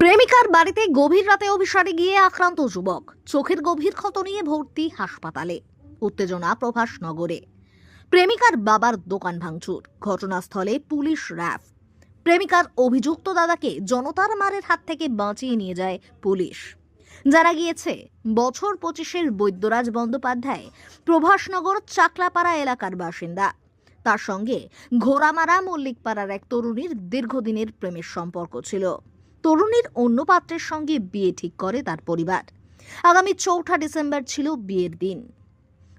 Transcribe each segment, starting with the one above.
প্রেমিকার বাড়িতে গভীর রাতে অভিসারে গিয়ে আক্রান্ত যুবক। চোখের গভীর ক্ষত নিয়ে ভর্তি হাসপাতালে। উত্তেজনা প্রভাস নগরে। প্রেমিকার বাবার দোকান ভাঙচুর। ঘটনাস্থলে পুলিশ র্যাফ প্রেমিকার অভিযুক্ত দাদাকে জনতার মারের হাত থেকে বাঁচিয়ে নিয়ে যায় পুলিশ। যারা গিয়েছে, বছর পঁচিশের বৈদ্যরাজ বন্দ্যোপাধ্যায় প্রভাসনগর চাকলাপাড়া এলাকার বাসিন্দা। তার সঙ্গে ঘোড়ামারা মল্লিকপাড়ার এক তরুণীর দীর্ঘদিনের প্রেমের সম্পর্ক ছিল। তরুণীর অন্য পাত্রের সঙ্গে বিয়ে ঠিক করে তার পরিবার। আগামী চৌঠা ডিসেম্বর ছিল বিয়ের দিন।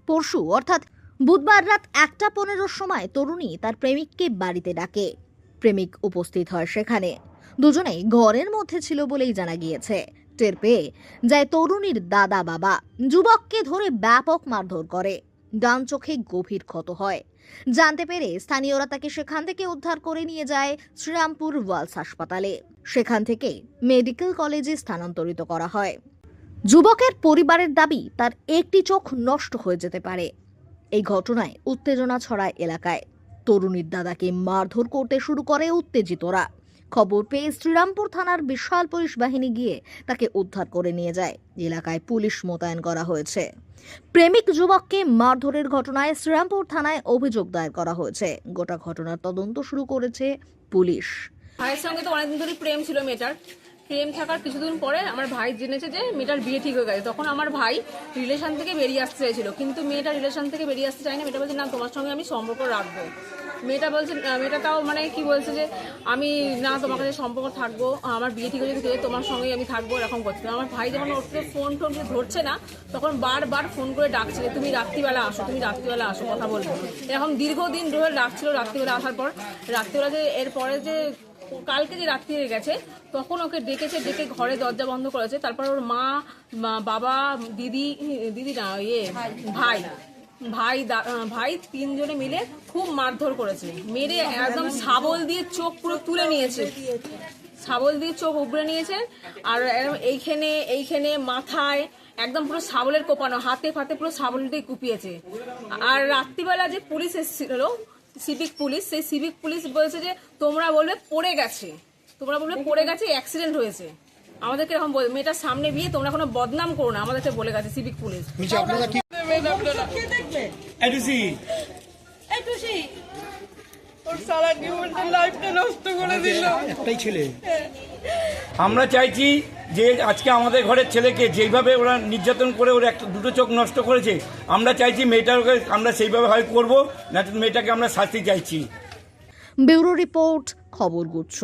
পরশু, অর্থাৎ বুধবার রাত একটা পনেরোর সময় তরুণী তার প্রেমিককে বাড়িতে ডাকে। প্রেমিক উপস্থিত হয় সেখানে। দুজনেই ঘরের মধ্যে ছিল বলেই জানা গিয়েছে। টের পেয়ে যায় তরুণীর দাদা বাবা যুবককে ধরে ব্যাপক মারধর করে। ডান চোখে গভীর ক্ষত হয়। জানতে পেরে স্থানীয়রা তাকে সেখান থেকে উদ্ধার করে নিয়ে যায় শ্রীরামপুর ওয়ালস হাসপাতালে। সেখান থেকে মেডিকেল কলেজে স্থানান্তরিত করা হয়। যুবকের পরিবারের দাবি, তার একটি চোখ নষ্ট হয়ে যেতে পারে। এই ঘটনায় উত্তেজনা ছড়ায় এলাকায়। তরুণীর দাদাকে মারধর করতে শুরু করে উত্তেজিতরা। খবর পেয়ে শ্রীরামপুর থানার বিশাল পুলিশ বাহিনী গিয়ে তাকে উদ্ধার করে নিয়ে যায়। এলাকায় পুলিশ মোতায়েন করা হয়েছে। প্রেমিক যুবককে মারধরের ঘটনায় শ্রীরামপুর থানায় অভিযোগ দায়ের করা হয়েছে। গোটা ঘটনার তদন্ত শুরু করেছে পুলিশ। ভাইয়ের সঙ্গে তো অনেকদিন ধরে প্রেম ছিল মেয়েটার। প্রেম থাকার কিছুদিন পরে আমার ভাই জেনেছে যে মেয়েটার বিয়ে ঠিক হয়ে গেছে। তখন আমার ভাই রিলেশন থেকে বেরিয়ে আসতে চাইছিল। কিন্তু মেয়েটা রিলেশন থেকে বেরিয়ে আসতে চায় না মেয়েটা বলছে, না, তোমার সঙ্গে আমি সম্পর্ক রাখব। মেয়েটা বলছে মেয়েটা তাও মানে কি বলছে যে, আমি না তোমার কাছে সম্পর্ক থাকব, আমার বিয়ে ঠিক হয়ে গেছে তোমার সঙ্গেই আমি থাকব, এরকম করছে। আমার ভাই যখন ওর ফোন টোন ধরছে না, তখন বারবার ফোন করে ডাকছে তুমি রাত্রিবেলা আসো, তুমি রাত্রিবেলা আসো, কথা বলব এরকম দীর্ঘদিন ধরে ডাকছিল রাত্রিবেলা আসার পর। রাত্রিবেলা যে, এরপরে যে, কালকে যে রাত্রি হয়ে গেছে, তখন ওকে ডেকেছে, ডেকে ঘরে দরজা বন্ধ করেছে। তারপর ওর মা- বাবা, দিদি দিদি না ইয়ে ভাই ভাই ভাই তিনজনে মিলে খুব মারধর করেছে। মেরে একদম শাবল দিয়ে চোখ পুরো তুলে নিয়েছে। শাবল দিয়ে চোখ উপড়ে নিয়েছে আর এইখানে এইখানে মাথায় একদম পুরো শাবলের কোপানো, হাতে ফাতে পুরো শাবল দিয়ে কুপিয়েছে। আর রাত্রিবেলা যে পুলিশ এসেছিল, সিভিক পুলিশ, সেই সিভিক পুলিশ বলেছে যে তোমরা বলবে পড়ে গেছে। তোমরা বলবে পড়ে গেছে, অ্যাক্সিডেন্ট হয়েছে। আমাদেরকে এরকম বল মেয়েটার সামনে বিয়ে তোমরা কোনো বদনাম করো না আমাদেরকে বলে গেছে সিভিক পুলিশ একটাই ছেলে। আমরা চাইছি যে আজকে আমাদের ঘরের ছেলেকে যেইভাবে ওরা নির্যাতন করে ওরা একটা দুটো চোখ নষ্ট করেছে আমরা চাইছি মেয়েটাকে আমরা সেইভাবে হয় করব না তো মেয়েটাকে আমরা শাস্তি চাইছি। ব্যুরো রিপোর্ট খবর গুচ্ছ।